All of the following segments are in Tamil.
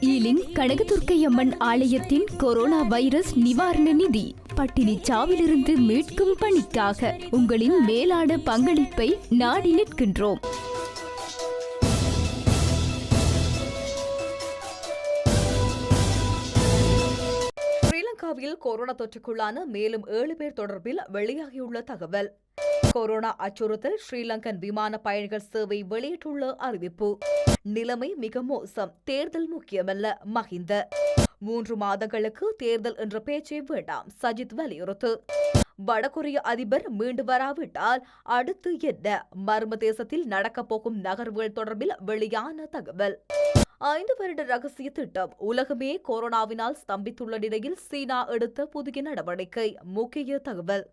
ஈலிங் கனகதுர்க்கையம்மன் ஆலயத்தின் கொரோனா வைரஸ் நிவாரண நிதி. பட்டினி சாவிலிருந்து மீட்கும் பணிக்காக உங்களின் மேலான பங்களிப்பை நாடி நிற்கின்றோம். இந்தியாவில் கொரோனா தொற்றுக்குள்ளான மேலும் ஏழு பேர் தொடர்பில் வெளியாகியுள்ள தகவல். கொரோனா அச்சுறுத்தல் ஸ்ரீலங்கன் விமான பயணிகள் சேவை வெளியிட்டுள்ள அறிவிப்பு. நிலைமை மிக மோசம் தேர்தல் முக்கியமல்ல மஹிந்த. மூன்று மாதங்களுக்கு தேர்தல் என்ற பேச்சை வேண்டாம் சஜித் வலியுறுத்து. வடகொரிய அதிபர் மீண்டு வராவிட்டால் அடுத்து என்ன? மர்ம தேசத்தில் நடக்கப்போகும் நகர்வுகள் தொடர்பில் வெளியான தகவல். ஐந்து வருட ரகசிய திட்டம். உலகமே கொரோனாவினால் ஸ்தம்பித்துள்ள நிலையில் சீனா எடுத்த புதிய நடவடிக்கை. முக்கிய தகவல்.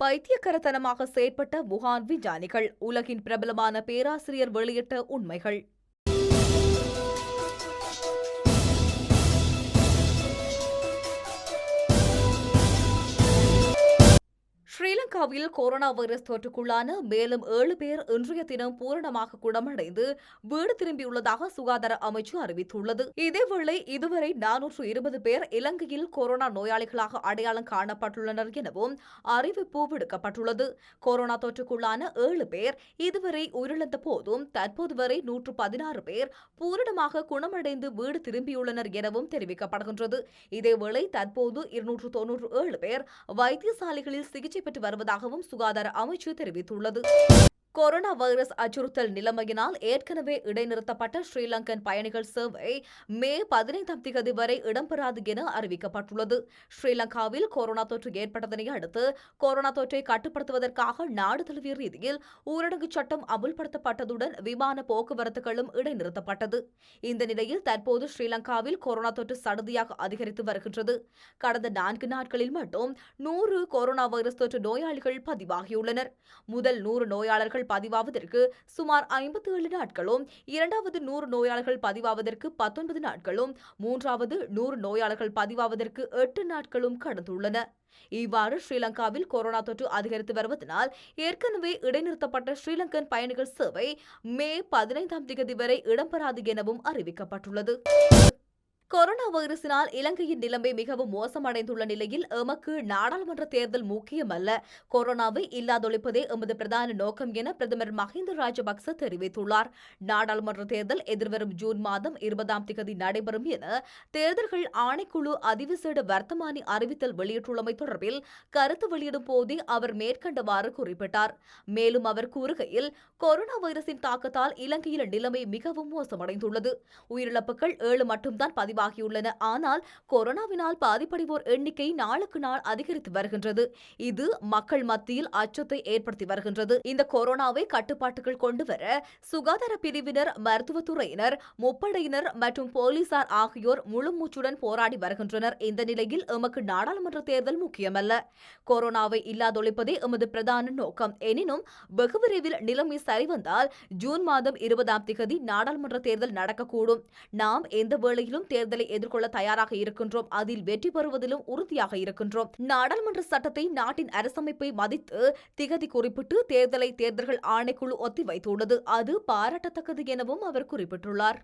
பைத்தியக்கரத்தனமாக செயற்பட்ட வுகான் விஞ்ஞானிகள். உலகின் பிரபலமான பேராசிரியர் வெளியிட்ட உண்மைகள். இந்தியாவில் கொரோனா வைரஸ் தொற்றுக்குள்ளான மேலும் ஏழு பேர் இன்றைய தினம் பூரணமாக குணமடைந்து வீடு திரும்பியுள்ளதாக சுகாதார அமைச்சு அறிவித்துள்ளது. இதேவேளை இதுவரை நானூற்று இருபது பேர் இலங்கையில் கொரோனா நோயாளிகளாக அடையாளம் காணப்பட்டுள்ளனர் எனவும் அறிவிப்பு விடுக்கப்பட்டுள்ளது. கொரோனா தொற்றுக்குள்ளான ஏழு பேர் இதுவரை உயிரிழந்த போதும் தற்போது வரை நூற்று பதினாறு பேர் பூரணமாக குணமடைந்து வீடு திரும்பியுள்ளனர் எனவும் தெரிவிக்கப்படுகின்றது. இதேவேளை தற்போது இருநூற்று தொன்னூற்று ஏழு பேர் வைத்தியசாலைகளில் சிகிச்சை பெற்று வருவதாகவும் சுகாதார அமைச்சு தெரிவித்துள்ளது. கொரோனா வைரஸ் அச்சுறுத்தல் நிலைமையினால் ஏற்கனவே இடைநிறுத்தப்பட்ட ஸ்ரீலங்கன் பயணிகள் சேவை மே பதினைந்தாம் தேதி வரை இடம்பெறாது என அறிவிக்கப்பட்டுள்ளது. ஸ்ரீலங்காவில் கொரோனா தொற்று ஏற்பட்டதனை அடுத்து கொரோனா தொற்றை கட்டுப்படுத்துவதற்காக நாடு தழுவிய ரீதியில் ஊரடங்கு சட்டம் அமுல்படுத்தப்பட்டதுடன் விமான போக்குவரத்துகளும் இடைநிறுத்தப்பட்டது. இந்த நிலையில் தற்போது ஸ்ரீலங்காவில் கொரோனா தொற்று சடுதியாக அதிகரித்து வருகின்றது. கடந்த நான்கு நாட்களில் மட்டும் நூறு கொரோனா வைரஸ் தொற்று நோயாளிகள் பதிவாகியுள்ளனர். முதல் நூறு நோயாளர்கள் பதிவாவதற்கு சுமார் ஐம்பத்தி ஏழு நாட்களும் இரண்டாவது நூறு நோயாளர்கள் பதிவாவதற்கு பத்தொன்பது நாட்களும் மூன்றாவது நூறு நோயாளர்கள் பதிவாவதற்கு எட்டு நாட்களும் கடந்துள்ளன. இவ்வாறு ஸ்ரீலங்காவில் கொரோனா தொற்று அதிகரித்து வருவதனால் ஏற்கனவே இடைநிறுத்தப்பட்ட ஸ்ரீலங்கன் பயணிகள் சேவை மே பதினைந்தாம் தேதி வரை இடம்பெறாது எனவும் அறிவிக்கப்பட்டுள்ளது. கொரோனா வைரஸினால் இலங்கையின் நிலைமை மிகவும் மோசமடைந்துள்ள நிலையில் எமக்கு நாடாளுமன்ற தேர்தல் முக்கியமல்ல. கொரோனாவை இல்லாதொழிப்பதே எமது பிரதான நோக்கம் என பிரதமர் மஹிந்த ராஜபக்ச தெரிவித்துள்ளார். நாடாளுமன்ற தேர்தல் எதிர்வரும் ஜூன் மாதம் இருபதாம் திகதி நடைபெறும் என தேர்தல்கள் ஆணைக்குழு அதிவிசேட வர்த்தமானி அறிவித்தல் வெளியிட்டுள்ளமை தொடர்பில் கருத்து வெளியிடும் போதே அவர் மேற்கண்டவாறு குறிப்பிட்டார். மேலும் அவர் கூறுகையில் கொரோனா வைரஸின் தாக்கத்தால் இலங்கையில் நிலைமை மிகவும் மோசமடைந்துள்ளது. உயிரிழப்புகள் ஏழு மட்டும்தான் பதிவாக பதிவாகியுள்ளன ஆனால் கொரோனாவினால் பாதிப்படைவோர் எண்ணிக்கை நாளுக்கு நாள் அதிகரித்து வருகின்றது. இது மக்கள் மத்தியில் அச்சத்தை ஏற்படுத்தி வருகின்றது. இந்த கொரோனாவை கட்டுப்பாட்டுக்குள் கொண்டு வர சுகாதார பிரிவினர் மருத்துவத்துறையினர் முப்படையினர் மற்றும் போலீசார் ஆகியோர் முழு மூச்சுடன் போராடி வருகின்றனர். இந்த நிலையில் எமக்கு நாடாளுமன்ற தேர்தல் முக்கியமல்ல. கொரோனாவை இல்லாதொழிப்பதே எமது பிரதான நோக்கம். எனினும் வெகு விரைவில் நிலைமை சரிவந்தால் ஜூன் மாதம் இருபதாம் திகதி நாடாளுமன்ற தேர்தல் நடக்கக்கூடும். நாம் எந்த வேளையிலும் தேர்தல் எதிர்கொள்ள தயாராக இருக்கின்றோம். அதில் வெற்றி பெறுவதிலும் உறுதியாக இருக்கின்றோம். நாடாளுமன்ற சட்டத்தை நாட்டின் அரசமைப்பை மதித்து திகதி குறிப்பிட்டு தேர்தலை தேர்தல்கள் ஆணைக்குழு ஒத்திவைத்துள்ளது. அது பாராட்டத்தக்கது எனவும் அவர் குறிப்பிட்டுள்ளார்.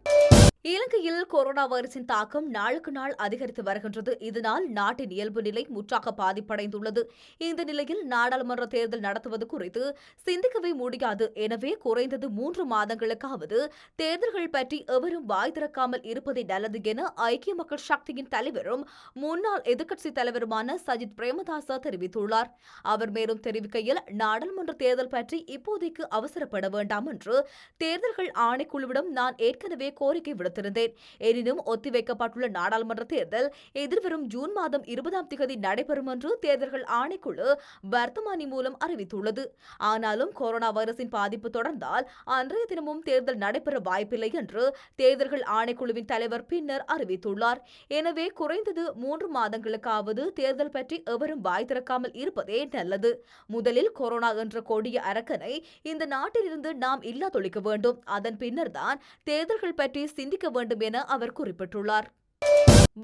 இலங்கையில் கொரோனா வைரஸின் தாக்கம் நாளுக்கு நாள் அதிகரித்து வருகின்றது. இதனால் நாட்டின் இயல்பு நிலை முற்றாக பாதிப்படைந்துள்ளது. இந்த நிலையில் நாடாளுமன்ற தேர்தல் நடத்துவது குறித்து சிந்திக்கவே முடியாது. எனவே குறைந்தது மூன்று மாதங்களுக்காவது தேர்தல்கள் பற்றி எவரும் வாய் திறக்காமல் இருப்பதே நல்லது என ஐக்கிய மக்கள் சக்தியின் தலைவரும் முன்னாள் எதிர்க்கட்சித் தலைவருமான சஜித் பிரேமதாசா தெரிவித்துள்ளார். அவர் மேலும் தெரிவிக்கையில் நாடாளுமன்ற தேர்தல் பற்றி இப்போதைக்கு அவசரப்பட வேண்டாம் என்று தேர்தல்கள் ஆணைக்குழுவிடம் நான் ஏற்கனவே கோரிக்கை விடுத்திருந்தேன் எனினும் ஒத்திவைக்கப்பட்டுள்ள நாடாளுமன்ற தேர்தல் எதிர்வரும் ஜூன் மாதம் இருபதாம் திகதி நடைபெறும் என்று தேர்தல்கள் ஆணைக்குழு வர்த்தமானி மூலம் அறிவித்துள்ளது. ஆனாலும் கொரோனா வைரஸின் பாதிப்பு தொடர்ந்தால் அன்றைய தினமும் தேர்தல் நடைபெற வாய்ப்பில்லை என்று தேர்தல்கள் ஆணைக்குழுவின் தலைவர் பின்னர் அறிவித்துள்ளார். எனவே குறைந்தது மூன்று மாதங்களுக்காவது தேர்தல் பற்றி எவரும் வாய் திறக்காமல் இருப்பதே நல்லது. முதலில் கொரோனா என்ற கொடிய அரக்கனை இந்த நாட்டிலிருந்து நாம் இல்லாதொழிக்க வேண்டும். அதன் பின்னர்தான் தேர்தல்கள் பற்றி சிந்திக்க வேண்டும் என அவர் குறிப்பிட்டுள்ளார்.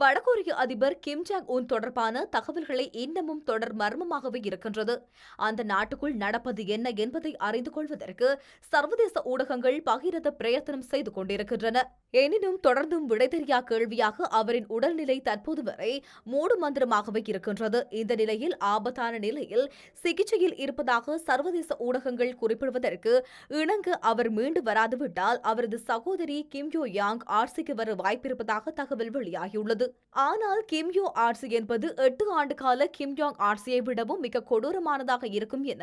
வடகொரிய அதிபர் கிம் ஜாங் உன் தொடர்பான தகவல்களை இன்னமும் தொடர் மர்மமாகவே இருக்கின்றது. அந்த நாட்டுக்குள் நடப்பது என்ன என்பதை அறிந்து கொள்வதற்கு சர்வதேச ஊடகங்கள் பகிரத பிரயத்தனம் செய்து கொண்டிருக்கின்றன. எனினும் தொடர்ந்தும் விடை தெரியா கேள்வியாக அவரின் உடல்நிலை தற்போது வரை மூடு மந்திரமாகவே இருக்கின்றது. இந்த நிலையில் ஆபத்தான நிலையில் சிகிச்சையில் இருப்பதாக சர்வதேச ஊடகங்கள் குறிப்பிடுவதற்கு இணங்க அவர் மீண்டு வராதுவிட்டால் அவரது சகோதரி கிம்யோ யாங் ஆர்சிக்கு வர வாய்ப்பிருப்பதாக தகவல் வெளியாகியுள்ளது. ஆனால் கிம்யோ ஆட்சி என்பது எட்டு ஆண்டு கால கிம்யாங் ஆட்சியை விடவும் மிக கொடூரமானதாக இருக்கும் என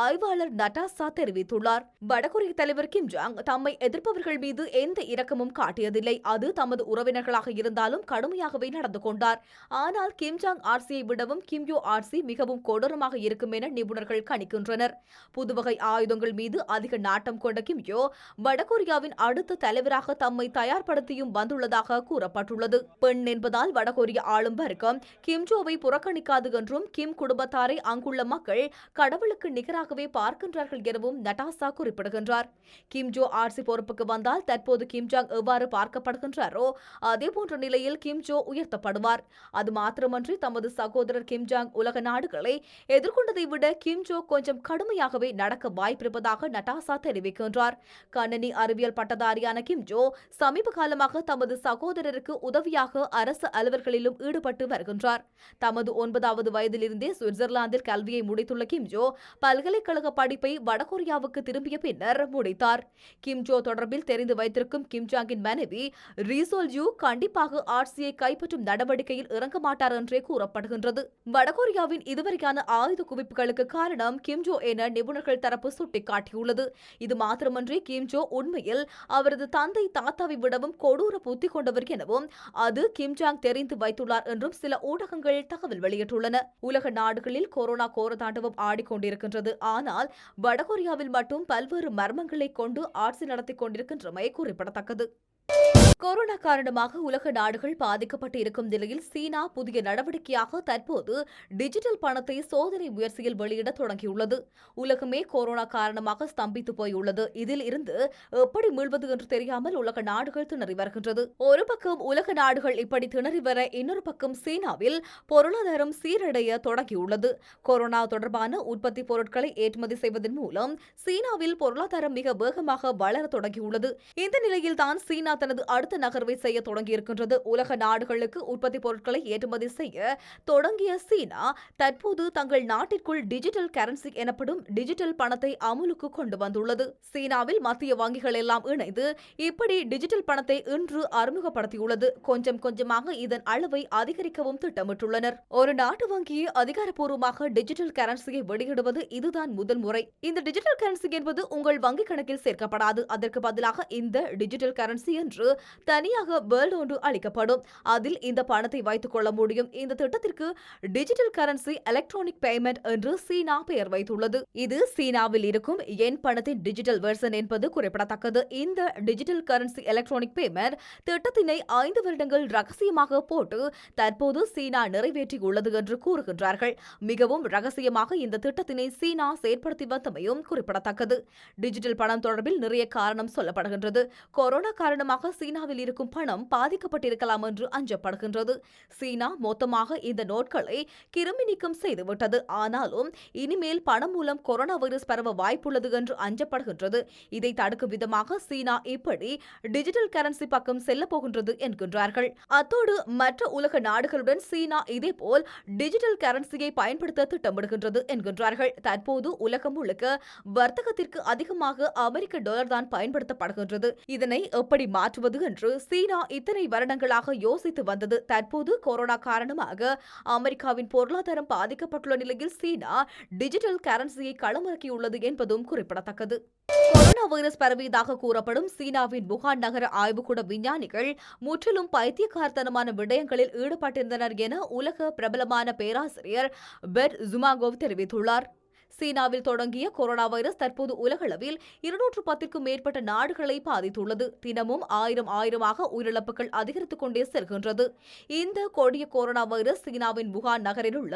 ஆய்வாளர் நட்டாசா தெரிவித்துள்ளார். வடகொரிய தலைவர் கிம் ஜாங் தம்மை எதிர்ப்பவர்கள் மீது எந்த இரக்கமும் காட்டியதில்லை. அது தமது உறவினர்களாக இருந்தாலும் கடுமையாகவே நடந்து கொண்டார். ஆனால் கிம் ஜாங் ஆர்சியை விடவும் கிம்யோ ஆட்சி மிகவும் கொடூரமாக இருக்கும் என நிபுணர்கள் கணிக்கின்றனர். புதுவகை ஆயுதங்கள் மீது அதிக நாட்டம் கொண்ட கிம்யோ வடகொரியாவின் அடுத்த தலைவராக தம்மை தயார்படுத்தியும் வந்துள்ளதாக கூறப்பட்டுள்ளது. பெண் என்பதால் வடகொரிய ஆளும் வர்க்கம் கிம்ஜோவை புறக்கணிக்காது என்றும் கிம் குடும்பத்தாரை அங்குள்ள மக்கள் கடவுளுக்கு நிகராகவே பார்க்கின்றார்கள் எனவும் நட்டாசா குறிப்பிடுகின்றார். கிம்ஜோ ஆர்சி பொறுப்புக்கு வந்தால் தற்போது கிம்ஜாங் எவ்வாறு பார்க்கப்படுகின்றாரோ அதேபோன்ற நிலையில் கிம்ஜோ உயர்த்தப்படுவார். அது மாத்திரமன்றி தமது சகோதரர் கிம் ஜாங் உலக நாடுகளை எதிர்கொண்டதை விட கிம்ஜோ கொஞ்சம் கடுமையாகவே நடக்க வாய்ப்பிருப்பதாக நட்டாசா தெரிவிக்கின்றார். கணினி அறிவியல் பட்டதாரியான கிம்ஜோ சமீப காலமாக தமது சகோதரருக்கு உதவியாக அரசு அலுவல்களிலும் ஈடுபட்டு வருகின்றார். தமது ஒன்பதாவது வயதிலிருந்தே சுவிட்சர்லாந்தில் கல்வியை முடித்துள்ள கிம்ஜோ பல்கலைக்கழக படிப்பை வடகொரியாவுக்கு திரும்பிய பின்னர் முடித்தார். கிம்ஜோ தொடர்பில் தெரிந்து வைத்திருக்கும் கிம்ஜாங்கின் மனைவி ரீசோல் யூ கண்டிப்பாக ஆட்சியை கைப்பற்றும் நடவடிக்கையில் இறங்க மாட்டார் என்றே கூறப்படுகின்றது. வடகொரியாவின் இதுவரையான ஆயுத குவிப்புகளுக்கு காரணம் கிம்ஜோ என நிபுணர்கள் தரப்பு சுட்டிக்காட்டியுள்ளது. இது மாத்திரமன்றி கிம்ஜோ உண்மையில் அவரது தந்தை தாத்தாவை விடவும் கொடூர புத்தி கொண்டவர் எனவும் அது கிம்ஜாங் தெரிந்து வைத்துள்ளார் என்றும் சில ஊடகங்கள் தகவல் வெளியிட்டுள்ளன. உலக நாடுகளில் கொரோனா கோரதாண்டவம் ஆடிக்கொண்டிருக்கின்றது. ஆனால் வடகொரியாவில் மட்டும் பல்வேறு மர்மங்களை கொண்டு ஆட்சி நடத்திக் கொண்டிருக்கின்றமை குறிப்பிடத்தக்கது. கொரோனா காரணமாக உலக நாடுகள் பாதிக்கப்பட்டு இருக்கும் நிலையில் சீனா புதிய நடவடிக்கையாக தற்போது டிஜிட்டல் பணத்தை சோதனை முயற்சியில் வெளியிட தொடங்கியுள்ளது. உலகமே கொரோனா காரணமாக ஸ்தம்பித்து போயுள்ளது. இதில் இருந்து எப்படி மீள்வது என்று தெரியாமல் உலக நாடுகள் திணறி வருகின்றது. ஒரு பக்கம் உலக நாடுகள் இப்படி திணறி வர இன்னொரு பக்கம் சீனாவில் பொருளாதாரம் சீரடைய தொடங்கியுள்ளது. கொரோனா தொடர்பான உற்பத்தி பொருட்களை ஏற்றுமதி செய்வதன் மூலம் சீனாவில் பொருளாதாரம் மிக வேகமாக வளர தொடங்கியுள்ளது. இந்த நிலையில்தான் சீனா தனது அடுத்த நகர்வை செய்ய தொடங்கியிருக்கின்றது. உலக நாடுகளுக்கு உற்பத்தி பொருட்களை ஏற்றுமதி செய்ய தொடங்கிய சீனா தற்போது தங்கள் நாட்டிற்குள் டிஜிட்டல் கரன்சி எனப்படும் டிஜிட்டல் பணத்தை அமுலுக்கு கொண்டு வந்துள்ளது. சீனாவில் மத்திய வங்கிகள் எல்லாம் இணைந்து இப்படி டிஜிட்டல் பணத்தை இன்று அறிமுகப்படுத்தியுள்ளது. கொஞ்சம் கொஞ்சமாக இதன் அளவை அதிகரிக்கவும் திட்டமிட்டுள்ளனர். ஒரு நாட்டு வங்கியை அதிகாரப்பூர்வமாக டிஜிட்டல் கரன்சியை வெளியிடுவது இதுதான் முதல் முறை. இந்த டிஜிட்டல் கரன்சி என்பது உங்கள் வங்கி கணக்கில் சேர்க்கப்படாது. அதற்கு பதிலாக இந்த டிஜிட்டல் கரன்சி என்று தனியாக வேர்ல்டு ஒன்று அளிக்கப்படும். அதில் இந்த பணத்தை வைத்துக் கொள்ள முடியும். இந்த திட்டத்திற்கு டிஜிட்டல் கரன்சி எலக்ட்ரானிக் பேமெண்ட் என்று சீனா பெயர் வைத்துள்ளது. இது சீனாவில் இருக்கும் என் பணத்தின் டிஜிட்டல் வெர்சன் என்பது குறிப்பிடத்தக்கது. இந்த டிஜிட்டல் கரன்சி எலக்ட்ரானிக் பேமெண்ட் திட்டத்தினை ஐந்து வருடங்கள் ரகசியமாக போட்டு தற்போது சீனா நிறைவேற்றியுள்ளது என்று கூறுகின்றார்கள். மிகவும் ரகசியமாக இந்த திட்டத்தினை சீனா செயற்படுத்தி வந்தமையும் குறிப்பிடத்தக்கது. டிஜிட்டல் பணம் தொடர்பில் நிறைய காரணம் சொல்லப்படுகின்றது. கொரோனா காரணமாக சீனா சீனாவில் இருக்கும் பணம் பாதிக்கப்பட்டிருக்கலாம் என்று அஞ்சப்படுகின்றது. சீனா மொத்தமாக இந்த நோட்களை கிருமி நீக்கம் செய்துவிட்டது. ஆனாலும் இனிமேல் பணம் மூலம் கொரோனா வைரஸ் பரவ வாய்ப்புள்ளது என்று அஞ்சப்படுகின்றது. இதை தடுக்கும் விதமாக சீனா இப்படி டிஜிட்டல் கரன்சி பக்கம் செல்ல போகின்றது என்கின்றார்கள். அத்தோடு மற்ற உலக நாடுகளுடன் சீனா இதேபோல் டிஜிட்டல் கரன்சியை பயன்படுத்த திட்டமிடுகின்றது என்கின்றார்கள். தற்போது உலகம் முழுக்க வர்த்தகத்திற்கு அதிகமாக அமெரிக்க டாலர் தான் பயன்படுத்தப்படுகின்றது. இதனை எப்படி மாற்றுவது என்று சீனா இத்தனை வருடங்களாக யோசித்து வந்தது. தற்போது கொரோனா காரணமாக அமெரிக்காவின் பொருளாதாரம் பாதிக்கப்பட்டுள்ள நிலையில் சீனா டிஜிட்டல் கரன்சியை களமிறக்கியுள்ளது என்பதும் குறிப்பிடத்தக்கது. கொரோனா வைரஸ் பரவியதாக கூறப்படும் சீனாவின் வுகான் நகர ஆய்வுக்கூட விஞ்ஞானிகள் முற்றிலும் பைத்தியக்காரத்தனமான விடயங்களில் ஈடுபட்டிருந்தனர் என உலக பிரபலமான பேராசிரியர் பெட் ஜுமாகோவ் தெரிவித்துள்ளார். சீனாவில் தொடங்கிய கொரோனா வைரஸ் தற்போது உலகளவில் இருநூற்று பத்திற்கும் மேற்பட்ட நாடுகளை பாதித்துள்ளது. தினமும் ஆயிரம் ஆயிரமாக உயிரிழப்புகள் அதிகரித்துக் கொண்டே செல்கின்றது. இந்த கொடிய கொரோனா வைரஸ் சீனாவின் வுகான் நகரில் உள்ள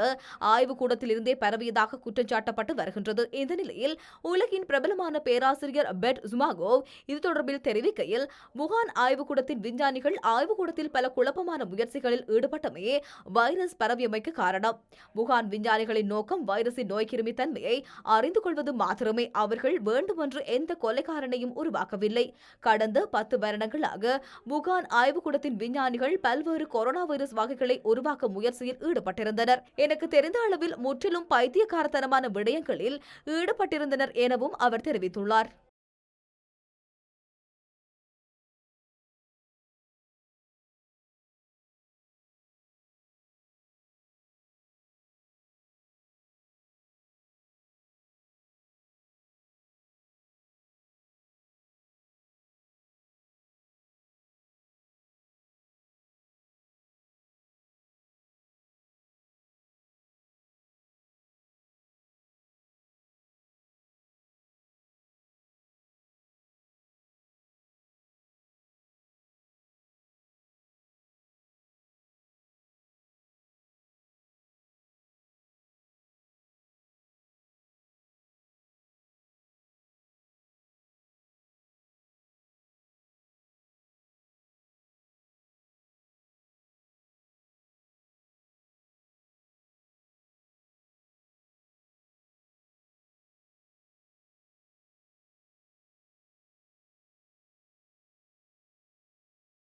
ஆய்வுக்கூடத்திலிருந்தே பரவியதாக குற்றம் சாட்டப்பட்டு வருகின்றது. இந்த நிலையில் உலகின் பிரபலமான பேராசிரியர் பெட் ஜுமாகோவ் இது தொடர்பில் தெரிவிக்கையில் வுகான் ஆய்வுக்கூடத்தின் விஞ்ஞானிகள் ஆய்வுக்கூடத்தில் பல குழப்பமான முயற்சிகளில் ஈடுபட்டமையே வைரஸ் பரவியமைக்கு காரணம். வுகான் விஞ்ஞானிகளின் நோக்கம் வைரஸின் நோய்க்கிருமி தன்மையை உண்மையை அறிந்து கொள்வது மாத்திரமே அவர்கள் வேண்டுமென்று எந்த கொலைகாரனையும் உருவாக்கவில்லை. கடந்த பத்து வருடங்களாக வுகான் ஆய்வுக்கூடத்தின் விஞ்ஞானிகள் பல்வேறு கொரோனா வைரஸ் வகைகளை உருவாக்க முயற்சியில் ஈடுபட்டிருந்தனர். எனக்கு தெரிந்த அளவில் முற்றிலும் பைத்தியக்காரத்தனமான விடயங்களில் ஈடுபட்டிருந்தனர் எனவும் அவர் தெரிவித்துள்ளார்.